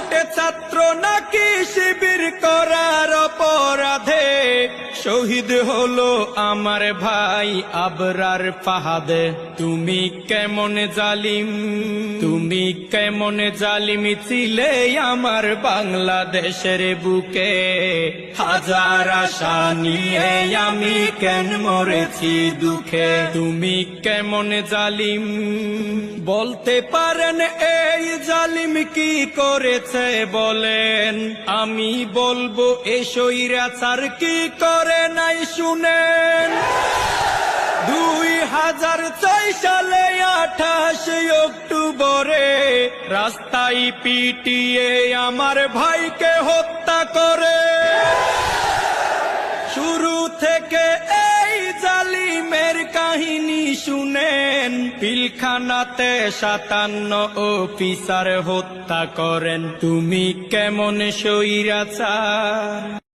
বটে ছাত্র নাকি শিবির কর শহীদ হলো আমার ভাই আবরার ফাহাদে। তুমি কেমন জালিম? তুমি কেমন জালিম ছিলে আমার বাংলাদেশের বুকে। হাজার আশা নিয়ে আমি কেন মরেছি দুঃখে? তুমি কেমন জালিম? বলতে পারেন এই জালিম কি করেছে বলেন? আমি বলব এ স্বৈরাচার কি করে নাই শুনেন। দুই হাজার ছয় সালে আঠাশে অক্টোবরে রাস্তায় পিটিয়ে আমার ভাইকে হত্যা করে। শুরু থেকে এই জালিমের কাহিনী শুনেন। পিলখানাতে সাতান্ন অফিসার হত্যা করেন। তুমি কেমন সইরাচার